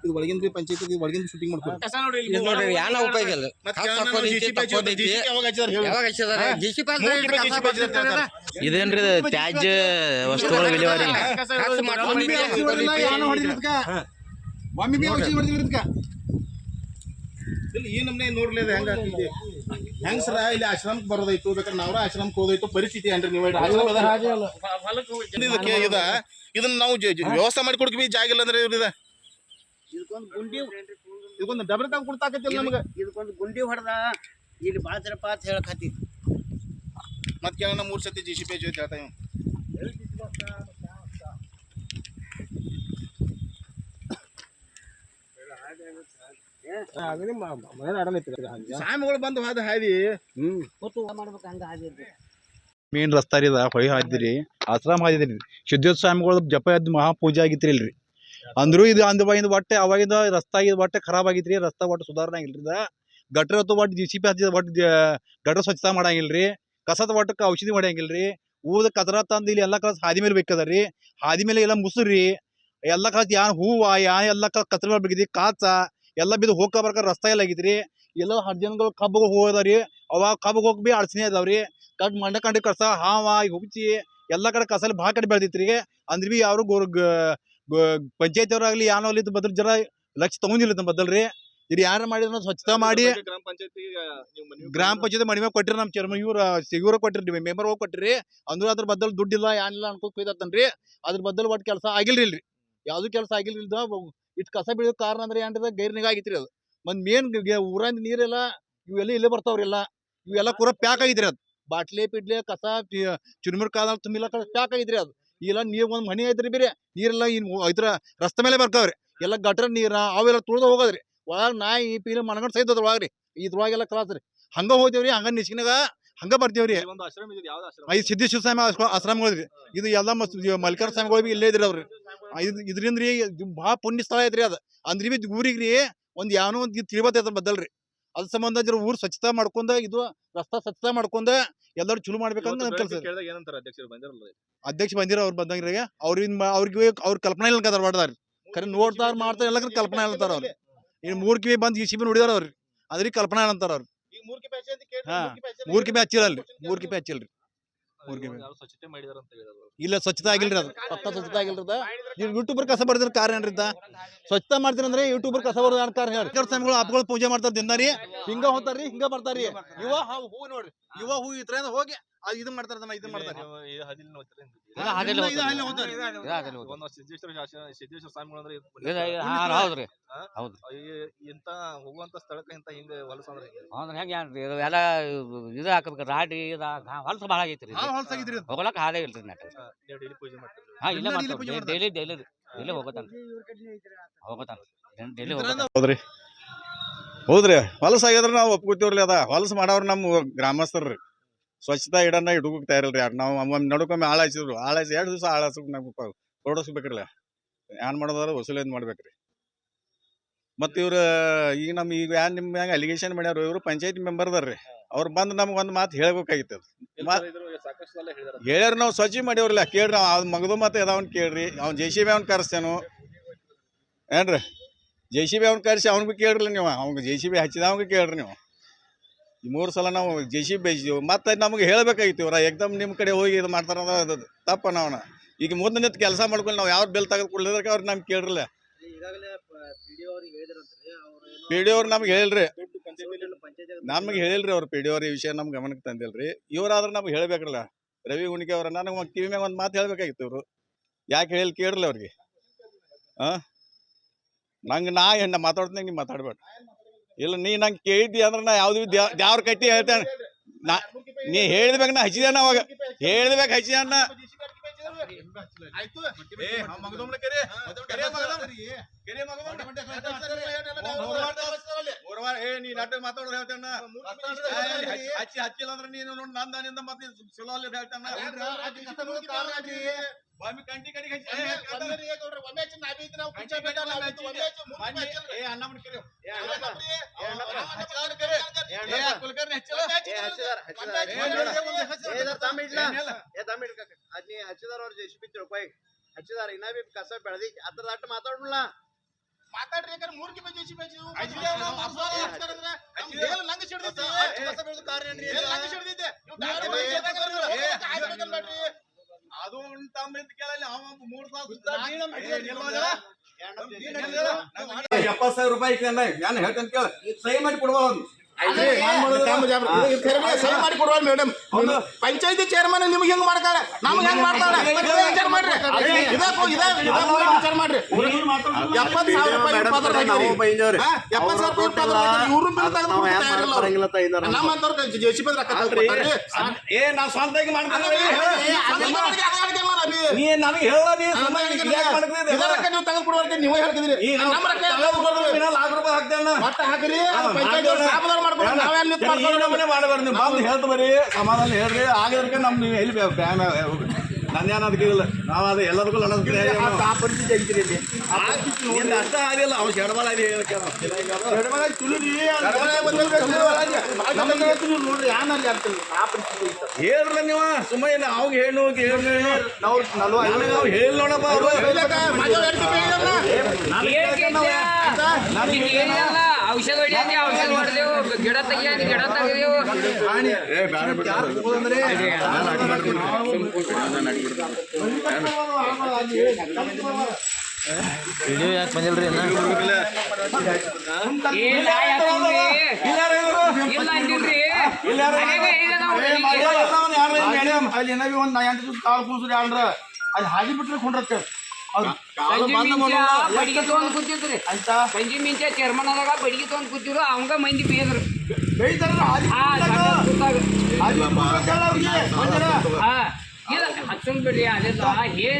ಇದು ಒಳಗಿಂದ ಪಂಚಾಯತಿ ಒಳಗಿಂದ ಶೂಟಿಂಗ್ ಮಾಡ್ತಾರೆ ಇದು ನೋಡ್ರಿ ಯಾನ ಉಪಯೋಗ ಇಲ್ಲ. ಇದೇನ್ರಿ ಇದು ತ್ಯಾಜ್ಯ ವಸ್ತುಗಳ ವಿಲೇವಾರಿ? ಕಾಸ್ ಮಾಡ್ಕೊಂಡೈತಿ, ಹಾಕ್ಕೊಂಡೈತಿ. ಒಮ್ಮೆ ಬಿ ಔಷಧಿ ಹೊಡೆದಿಲ್ಲ ಇದಕ್ಕ ಇಲ್ಲಿ ಈ ನಮ್ನೆ ನೋಡ್ಲಿ ಇದು ಹೆಂಗ ಆಗ್ತೈತಿ? ಹೆಂಗಸ್ರ ಇಲ್ಲಿ ಆಶ್ರಮಕ್ಕೆ ಬರೋದೈತು ಬೇಕಾದ್ರೆ ನಾವ್ರ ಆಶ್ರಮಕ್ಕೆ ಹೋದೈತು ಪರಿಸ್ಥಿತಿ ಏನ್ರಿ ನೀವು ಇಲ್ಲಿ ಆಶ್ರಮ ಇದಕ್ಕೆ ಇದ ಇದನ್ನ ನಾವು ಜ- ಜ- ವ್ಯವಸ್ಥೆ ಮಾಡಿ ಕೊಡ್ತೀವಿ ಜಾಗ ಇಲ್ಲ ಅಂದ್ರೆ ಇವ್ರಿದ ಇದಕ್ಕೊಂದು ಗುಂಡಿ ಇದಕ್ಕೊಂದು ಡಬಲ್ ತಾವ್ ಕೊಡ್ತಾಕತ್ತಿಲ್ಲ ನಮಗ. ಇದಕ್ಕೊಂದು ಗುಂಡಿ ಹೊಡೆದ ಇಲ್ಲಿ ಬಾತ್ರಪ್ಪ ಅಂತ ಹೇಳಕತ್ತಿ ಮತ್ ಕೇಳೋಣ ಮೂರ್ ಸತಿ ಜಿ ಸಿ ಪಿ ಜೊತೆ ಹೇಳ್ತಾ ಇವ್ ಸ್ವಾಮಿಗಳು ಬಂದು ಹಾದ ಹಾದಿ. ಗೊತ್ತು ಮಾಡ್ಬೇಕು ಹಂಗ ಆಗಿರ್ಬೇಕು ಮೇನ್ ರಸ್ತಾ ರೀ ಹೊಳಿ ಹಾದಿರಿ, ಆಶ್ರಮ ಹಾದಿದ್ರಿ. ಶುದ್ಧೋತ್ ಸ್ವಾಮಿಗಳು ಜಪ ಎದ್ದು ಮಹಾಪೂಜೆ ಆಗಿತ್ರಿ ಇಲ್ರಿ ಅಂದ್ರು ಇದು ಅಂದವಾಗಿಂದ ಒಟ್ಟೆ ಅವಾಗಿಂದ ರಸ್ತಾ ಇದು ಒಟ್ಟೆ ಖರಾಬ್ ಆಗಿತ್ರಿ, ರಸ್ತಾ ಒಟ್ಟು ಸುಧಾರಣೆ ಆಗಿಲ್ರಿ ಅದ ಗಟ್ರ ಹೊತ್ತು ಒಟ್ಟು ಜಿ ಸಿ ಪಿ ಹಚ್ಚಿದ ಒಟ್ಟು ಗಟ್ರ ಸ್ವಚ್ಛತಾ ಮಾಡಂಗಿಲ್ರಿ. ಕಸದ ಒಟ್ಟಕ್ಕೆ ಔಷಧಿ ಹೊಡೆಯಂಗಿಲ್ರಿ ಊದ ಕದ್ರ ತಂದು ಇಲ್ಲಿ ಎಲ್ಲ ಕಸ ಹಾದಿ ಮೇಲೆ ಬೇಕದ ರೀ ಹಾದಿ ಮೇಲೆ ಎಲ್ಲ ಮುಸುರಿ ಎಲ್ಲ ಕಸ ಯಾನ್ ಹೂವ, ಯಾನ್ ಎಲ್ಲ ಕತ್ರ ಮೇಲೆ ಬೇಕಿದ್ರಿ ಕಾಚ, ಎಲ್ಲ ಬಿದ್ದು ಹೋಗ್ಕ ಬರ್ಕ ರಸ್ತಾ ಎಲ್ಲ ಆಗಿತ್ರಿ. ಎಲ್ಲ ಹರ್ಜನ್ಗಳು ಕಬ್ಬು ರೀ ಅವಾಗ ಕಬ್ಬು ಹೋಗಿ ಬಿ ಅಡಚಣೆ ಅದಾವ್ರಿ ಕಟ್ ಮಂಡ ಕಂಡಿ ಕಸ ಹಾವ ಹುಚ್ಚಿ ಎಲ್ಲ ಕಡೆ ಕಸಲ್ಲಿ ಭಾಳ ಕಡೆ ಬೆಳ್ದೈತ್ರಿ ಅಂದ್ರೆ ಬಿ ಯಾರು ಗೋರ್ ಪಂಚಾಯತಿ ಅವ್ರಾಗ್ಲಿ ಯಾನೋ ಅಲ್ಲಿ ಬದ್ರ ಜರ ಲಕ್ಷ ತಗೊಂಡಿಲ್ಲ ತಮ್ಮ ಬದಲ್ರಿ ಇದು ಯಾರು ಮಾಡಿದ್ರು ಸ್ವಚ್ಛತೆ ಮಾಡಿ. ಗ್ರಾಮ ಪಂಚಾಯತ್ ಗ್ರಾಮ ಪಂಚಾಯತಿ ಮ್ಯಾಗ ಕೊಟ್ಟಿರಿ ನಮ್ಮ ಚೇರ್ಮನ್ ಇವ್ರ ಇವ್ರ ಕೊಟ್ಟಿರಿ ಮೆಂಬರ್ ಹೋಗಿ ಕೊಟ್ಟಿರಿ ಅಂದ್ರೆ ಅದ್ರ ಬದಲ್ ದುಡ್ಡಿಲ್ಲ ಏನಿಲ್ಲ ಅನ್ಕೋ ಕೊಯ್ದತ್ತನ್ರಿ. ಅದ್ರ ಬದಲ್ ಒಟ್ಟು ಕೆಲಸ ಆಗಿಲ್ರಿ ಇಲ್ರಿ. ಯಾವ್ದು ಕೆಲಸ ಆಗಿಲ್ರಿ ಇಟ್ ಕಸ ಬೀಳೋ ಕಾರಣ ಅಂದ್ರೆ ಏನ್ರಿ ಗೈರ್ ನಿಗಾ ಆಗಿತ್ರಿ ಅದು. ಒಂದ್ ಮೇನ್ ಊರಂದ ನೀರೆಲ್ಲ ಇವೆಲ್ಲ ಇಲ್ಲೇ ಬರ್ತಾವ್ರಿ ಎಲ್ಲ. ಇವೆಲ್ಲ ಪೂರ ಪ್ಯಾಕ್ ಆಗಿದ್ರಿ ಅದು. ಬಾಟ್ಲಿ ಪಿಡ್ಲಿ ಕಸ ಚುರುಮುರು ಕಾಲ ತುಂಬಿಲ್ಲ ಪ್ಯಾಕ್ ಆಗಿದ್ರಿ ಅದು. ಇಲ್ಲ ನೀ ಒಂದು ಮನೆ ಐತ್ರಿ ಬೇರೆ ನೀರೆಲ್ಲ ಇನ್ನು ಇದ್ರ ರಸ್ತೆ ಮೇಲೆ ಬರ್ತಾವ್ರಿ. ಎಲ್ಲ ಗಟ್ರ ನೀರ ಅವೆಲ್ಲ ತುಳ್ದ ಹೋಗೋದ್ರಿ. ಒಳಗೆ ನಾಯಿ ಪೀಲ ಮನಗಂಡ್ ಸೈತದ ಒಳಗ್ರಿ. ಇದ್ರೊಳಗೆಲ್ಲ ಕ್ಲಾಸ್ ರೀ. ಹಂಗ ಹೋಗ್ತೇವ್ರಿ ಹಂಗ ನಿಶ್ಕಿನಾಗ ಹಂಗ ಬರ್ತೀವ್ರಿ. ಒಂದು ಆಶ್ರಮ ಇದೆ ಯಾವ್ದು ಆಶ್ರಮ? ಐದು ಸಿದ್ದೇಶ್ವರ ಸ್ವಾಮಿ ಆಶ್ರ- ಆಶ್ರಮಗಳ್ರಿ ಇದು ಎಲ್ಲ ಮಲ್ಲಿಕಾರ್ ಸ್ವಾಮಿಗಳು ಬಿ ಇಲ್ಲೇ ಇದ್ರಿ ಅವ್ರಿ. ಇದು ಇದರಿಂದ ರೀ ಭಾಳ ಪುಣ್ಯ ಸ್ಥಳ ಐತ್ರಿ ಅದು. ಅಂದ್ರಿ ಬಿ ಊರಿಗೆ ರೀ ಒಂದ್ ಯಾವನೋ ಒಂದ್ ಅದ್ರ ಬದಲ್ರಿ. ಅದ್ರ ಸಂಬಂಧ ಜರ ಊರು ಸ್ವಚ್ಛತಾ ಮಾಡ್ಕೊಂಡ ಇದು ರಸ್ತಾ ಸ್ವಚ್ಛತಾ ಮಾಡ್ಕೊಂಡ ಎಲ್ಲರೂ ಚಲೋ ಮಾಡ್ಬೇಕಂತ ನನ್ ಕೆಲಸ ಅಧ್ಯಕ್ಷ ಬಂದಿರ ಅವ್ರು ಬಂದಂಗ್ರಿಗೆ ಅವ್ರಿಂದ ಅವ್ರಿಗೆ ಅವ್ರ ಕಲ್ಪನೆ ಇಲ್ಲ ಕದರ್ ಮಾಡ್ದಾರ. ಖರೆ ನೋಡ್ತಾರ ಮಾಡ್ತಾರ ಎಲ್ಲ ಕಲ್ಪನೆ ಇಲ್ಲಂತಾರ ಅವ್ರು. ಇನ್ ಮೂರ್ ಕಿವಿ ಬಂದ್ ಈ ಸಿಬಿ ನೋಡಿದಾರ ಅವ್ರಿ. ಅದ್ರಿಗೆ ಕಲ್ಪನೆ ಅಂತಾರ ಅವ್ರು. ಹಾ. ಮೂರ್ ಕಿವಿ ಹಚ್ಚಿರಲ್ರಿ. ಮೂರ್ ಕಿವಿ ಹಚ್ಚಿಲ್ರಿ ಮೂರ್ ಕಿಪಿ ಸ್ವಚ್ಛತೆ ಮಾಡಿದಾರ ಅಂತ ಹೇಳಿದ್ರು. ಇಲ್ಲ ಸ್ವಚ್ಛತೆ ಆಗಿಲ್ರಿ ಅದು. ಪಕ್ಕ ಸ್ವಚ್ಛತೆ ಆಗಿಲ್ರಿ ಅದ. ನೀವು ಯೂಟ್ಯೂಬರ್ ಕಸ ಬರ್ದಿರ ಕಾರ್ಯ ಏನ್ರಿ ಸ್ವಚ್ಛತೆ ಸ್ವಚ್ಛತಾ ಅಂದ್ರೆ ಯೂಟ್ಯೂಬರ್ ಕಸ ಬರ್ದ ಕಾರಣ ಹೇಳಿ ಸ್ವಾಮಿಗಳು ಹಬ್ಬಗಳು ಪೂಜೆ ಮಾಡ್ತಾರೆ ದಿನ ರೀ. ಹಿಂಗ ಹೋಗ್ತಾರ್ರಿ ಹಿಂಗ ಬರ್ತಾರ್ರಿ. ಇವ ಹೂ ನೋಡ್ರಿ. ಇವ ಹೂ ಇತ್ರ ಹೋಗಿ ಅದ್ ಇದನ್ ಮಾಡ್ತಾರ. ಮಾಡ್ತಾರ ಇದು ನೋಡ್ತಾರೆ ಇದು ಮಾಡ್ತಾರೆ ಸಿದ್ದೇಶ್ವರ ಹೌದ್ರಿ. ಹೌದು. ಇಂತ ಹೋಗುವಂತ ಸ್ಥಳಕ್ಕೆ ಇಂತ ಹಿಂಗ ಹೊಲಸಂದ್ರೆ ಹಿಂಗೆ. ಅಂದ್ರೆ ಹೆಂಗೆ ಏನ್ರಿ ಇದು ಎಲ್ಲ ಇದು ಹಾಕಬೇಕು. ರಾಡಿ ಇದು ಹೊಲಸ ಭಾಳ ಆಗೈತ್ರಿ. ಹೋಗ್ಲಕ್ಕ ಹಾದೇ ಇಲ್ರಿ ನೆಟ್ ಡೈಲಿ ಪೂಜೆ ಮಾಡ್ತೀರಿ ಹಾ ಇಲ್ಲೇ ಮಾಡ್ತಾವ ಡೈಲಿ ಡೈಲಿ ಡೈಲಿ ಹೋಗತಾನ. ಹೋಗತಾನ. ಡೈಲಿ ಹೋಗತಾನ. ಹೌದ್ರಿ. ಹೌದ್ರಿ. ಹೊಲಸ ಆಗ್ಯದ್ರ ನಾವು ಒಪ್ಕೋತೀವ್ರಿ ಅದ. ಹೊಲಸ ಮಾಡವ್ರ ನಮ್ಮ ಗ್ರಾಮಸ್ಥರ್ರಿ ಸ್ವಚ್ಛತಾ ಇಡನ್ನ ಇಟ್ಕೋಕ್ ತಯಾರಿಲ್ರಿ ಯಾರು ನಾವು ಒಮ್ಮೊಮ್ಮೆ ನಡುಕೊಮ್ಮೆ ಹಾಳಾಯ್ಸಿದ್ರು ಹಾಳಾಯ್ಸಿ ಎರಡು ದಿವಸ ನಮ್ಗೆ ನಾವು ಕೊಡಸ್ಬೇಕ್ರಲ್ಲ ಏನ್ ಮಾಡೋದಾದ್ರೆ ವಸೂಲಿ ಏನ್ ಮಾಡ್ಬೇಕ್ರಿ. ಮತ್ತ ಇವ್ರು ಈಗ ನಮ್ ಈಗ ಯಾರು ನಿಮ್ ಮ್ಯಾಗ ಅಲಿಗೇಷನ್ ಮಾಡ್ಯಾರ ಇವರು ಪಂಚಾಯತಿ ಮೆಂಬರ್ ಅದಾರ್ರಿ. ಅವ್ರು ಬಂದು ನಮ್ಗೆ ಒಂದು ಮಾತು ಹೇಳ್ಬೇಕಾಗಿತ್ತು ಹೇಳ್ಯಾರ ನಾವು ಸ್ವಚ್ಛ ಮಾಡಿವ್ರಲ್ಲ ಕೇಳ್ರಿ ನಾವು ಅವ್ನ ಮಗದು ಮತ್ತೆ ಅದಾವನ್ ಕೇಳ್ರಿ ಅವ್ನ ಜೆ ಸಿ ಬಿ ಅವ್ನ ಕರೆಸ್ತೇನು ಏನ್ರಿ? ಜೆ ಸಿ ಬಿ ಅವ್ನ ಕರೆಸಿ ಅವ್ನಿಗೂ ಕೇಳ್ರಿ ನೀವು ಅವ್ನಿಗೆ ಜೆ ಸಿ ಬಿ ಹಚ್ಚಿದ ಅವ್ನಿಗೆ ಕೇಳ್ರಿ ನೀವು. ಈ ಮೂರು ಸಲ ನಾವು ಜೆ ಸಿ ಬಿ ಬೈಸಿದೆವು ಮತ್ತೆ ನಮಗೆ ಹೇಳಬೇಕಾಗಿತ್ತು ಇವ್ರ, ಎಕ್ದಮ್ ನಿಮ್ಮ ಕಡೆ ಹೋಗಿ ಇದು ಮಾಡ್ತಾರ ಅದು ತಪ್ಪ ನಾವನ. ಈಗ ಮುಂದೆ ನಿಂತು ಕೆಲಸ ಮಾಡ್ಕೊಂಡು ನಾವು ಯಾವ್ದು ಬೆಲ್ ತೆಗೆದು ಕೊಡ್ಲಿದ್ರೆ ಅವ್ರು ನಮ್ಗೆ ಕೇಳ್ರಲ್ಲ. ಪಿ ಡಿ ಅವ್ರು ನಮ್ಗೆ ಹೇಳ್ರಿ ನಮ್ಗೆ ಹೇಳಿಲ್ರಿ ಅವ್ರು ಪಿ ಡಿ ಅವ್ರ ಈ ವಿಷಯ ನಮ್ಮ ಗಮನಕ್ಕೆ ತಂದಿಲ್ರಿ. ಇವರಾದ್ರೆ ನಮ್ಗೆ ಹೇಳ್ಬೇಕಲ್ಲ ರವಿ ಹುಣಿಕೆ ಅವ್ರ ನನಗೆ ಕಿವಿ ಮ್ಯಾಗ ಒಂದು ಮಾತು ಹೇಳ್ಬೇಕಾಗಿತ್ತು ಇವರು. ಯಾಕೆ ಹೇಳಿ ಕೇಳ್ರಿ ಅವ್ರಿಗೆ. ಹಾಂ? ನಂಗೆ ನಾ ಮಾತಾಡ್ತೀನಿ, ನೀವು ಮಾತಾಡ್ಬೇಡ. ಇಲ್ಲ ನೀ ನಂಗೆ ಕೇಳಿದ್ದಿ ಅಂದ್ರೆ ನಾ ಯಾವ್ದು ದ್ಯಾವ್ರ ಕಟ್ಟಿ ಹೇಳ್ತೇನೆ. ನಾ ನೀ ಹೇಳಿದ್ಬೇಕು ನಾ ಹಚ್ಚಿದೇನ ಅವಾಗ. ಹೇಳಿದ್ಬೇಕು ಹಚ್ಚಿದಣ್ಣ ಆಯ್ತು ಏ ಅವ್ನ್ ಮಗದೊಮ್ಮೆ ಕರೆ ಕರೆ ಮಗದೊಮ್ಮೆ. ಕರೆ ಮಗದೊಮ್ಮೆ. ಮೂರ್ ವಾರ ಏ ನೀ ನಾಟಕ ಮಾತಾಡೋರು ಹೇಳ್ತೇನ ಹಚ್ಚಿ ಹಚ್ಚಿಲ್ಲ ಅಂದ್ರೆ ನೀನು ನೋಡಿ ನಂದನಿಂದ ಮತ್ತೆ ಸುಲೋ ಅಲ್ಲಿ ಹೇಳ್ತಾನ ಬಾಮಿ ಕಂಟಿ ಕಡೆಗೆ ಹಚ್ಚಿ ಏ, ಕಂಟಿ- ಮೊನ್ನೆ- ಏ ಅಣ್ಣಮ್ಮನ ಕರೆ ಏ ಅಣ್ಣಮ್ಮ. ಏ ಅಣ್ಣಮ್ಮ, ಹಚ್ಚಿದವ್ನ ಕರೆ. ಏ ಆ ಕುಲಕರ್ಣಿ ಹಚ್ಚಿಲ್ಲ? ಏ, ನೋಡು, ಮುಂದೆ ಹಚ್ಚಿಲ್ಲ. ಏ, ತಮ್ಮ ಇಡ್ಲಾ? ಏನಿಲ್ಲ. ಏ ತಮ್ಮ ಹಿಡ್ಕಕ. ಅದ್ ನೀ ಹಚ್ಚಿದಾರ ಅವ್ರ ಜೆ ಸಿ ಬಿ ತಿಳ್ಕೊ ಈಗ ಹಚ್ಚಿದಾರ ಇನ್ನ ಬಿ ಕಸ ಬೆಳದಿ ಅದ್ರ ಅಟ್ಟ ಮಾತಾಡಲ್ಲ ಮಾತಾಡ್ರಿ ಯಾಕಂದ್ರೆ ಮೂರ್ತಿ ಬಜ್ಜಿ ಬಜ್ಜಿ ಲಂಗ. ಅದು ತಮ್ಮ ಕೇಳಲ್ಲ ಅವ ಮೂರ್ ಎಪ್ಪತ್ ಸಾವಿರ ರೂಪಾಯಿ ನಾನು ಹೇಳ್ತೇನೆ ಕೇಳ ಸಹಿ ಮಾಡಿ ಕೊಡ್ಬೋದು ಅಲ್ರಿ, ಸಹಿ ಮಾಡಿ ಕೊಡುವ ಮೇಡಮ್ ಪಂಚಾಯತಿ ಚೇರ್ಮನ್ ನಿಮ್ಗೆ ಹೆಂಗ್ ಮಾಡ್ತಾರೆ ನಮ್ಗೆ ಹೆಂಗ್ ಮಾಡ್ತಾರೆ ವಿಚಾರ ಮಾಡ್ರಿ. ವಿಚಾರ ಮಾಡ್ರಿ. ಎಪ್ಪತ್ತು ಸಾವಿರ ರೂಪಾಯಿ ಎಪ್ಪತ್ತು ಸಾವಿರ ರೂಪಾಯಿ. ಇವ್ರು ಬಿಲ್ ತೆಗೆದು ಇರಲ್ಲ ಅವ್ರು. J C B. ಏ ನಾ ಸ್ವಂತಾಗಿ ಮಾಡ್ಕೊಂಡ್ರೆ ಏ, ಅದನ್ನ ಮಾಡಿ ಅದೇ ನೀ. ನೀ ನನಗೆ ಹೇಳ ನೀ ನಮ್ಮ ನೀವು ಹೇಳ್ತಿದ್ರಿ ನಮ್ಮ ನಮ್ಮ ರೊಕ್ಕ ಲಾಖ ರೂಪಾಯಿ ಒಟ್ಟ ಹಾಕಿರಿ. ಪಂಚಾಯತಿ ಮಾಡಬೇಡ್ರಿ ಬಂದು ಹೇಳ್ತ ಬರೀ ಸಮಾಧಾನ ಹೇಳ್ರಿ. ಆಗಿದ್ರಕ್ಕೆ ನಮ್ ನೀವು ಎಲ್ಲಿ ಬ್ಯಾನ್ ನಂದೇನು ಅದಕ್ಕೆ ಇಲ್ಲ ನಾವು ಅದು ಎಲ್ಲದಕ್ಕೂ ಅನ್ನೋದಕ್ಕೆ ನಿಂದ ಅರ್ಥ ಆಗಿಲ್ಲ ಅವ್ನು ಶೆಡ್ಬಾಳ ಇದೆ ಹೇಳಕ್ಕೆ ನೋಡ್ರಿ ಯಾನಲ್ಲಿ ಆಗ್ತಿಲ್ಲ ಆ ಪರಿಸ್ಥಿತಿ ನೀವು. ಸುಮ್ಮನೆ ಅವ್ಗೆ ಹೇಳಿ ಹೋಗಿ ಹೇಳಿ ನಾವು. ನಾವು ಹೇಳಿ ನೋಡಪ್ಪ ಅವ್ರು. ಔಷಧ ಹೊಡಿಯಂದಿ ಔಷಧ ಹೊಡೆದೇವು ಗಿಡ ತೆಗಿಯಂದಿ ಗಿಡ ತೆಗೆದೇವು ಏ ಬ್ಯಾಡ ಬಿಡ ವಿಡಿಯೋ ಯಾಕೆ ಬಂದಿಲ್ರಿ ಇಲ್ಲ ಅಂದಿಲ್ರಿ. ಅಲ್ಲಿ ಏನಾಗಿ ಒಂದ್ ಎಂಟು ದಿವಸ ಅಂದ್ರ ಕೂಸ್ರಿ ಅಲ್ರ ಅಲ್ಲಿ ಹಾಗೆ ಬಿಟ್ರೆ ಕೊಂಡ್ರತ್ತೆ. ಬಡಿಗೆ ತಗೊಂಡ್ ಕೂತಿದ್ರಿ. ಅಂತ ಸಂಜೆ ಮಿಂಚ ಚೇರ್ಮನ್ ಆದಾಗ ಬಡಿಗೆ ತಗೊಂಡ್ ಕೂತಿದ್ರು ಅವಂಗ ಮಂದಿ ಬೇದ್ರು. ಹಾ ಇಲ್ಲ ಹಚ್ಚಂದ್ ಬಿಡ್ರಿ ಅದೆಲ್ಲ ಏನ್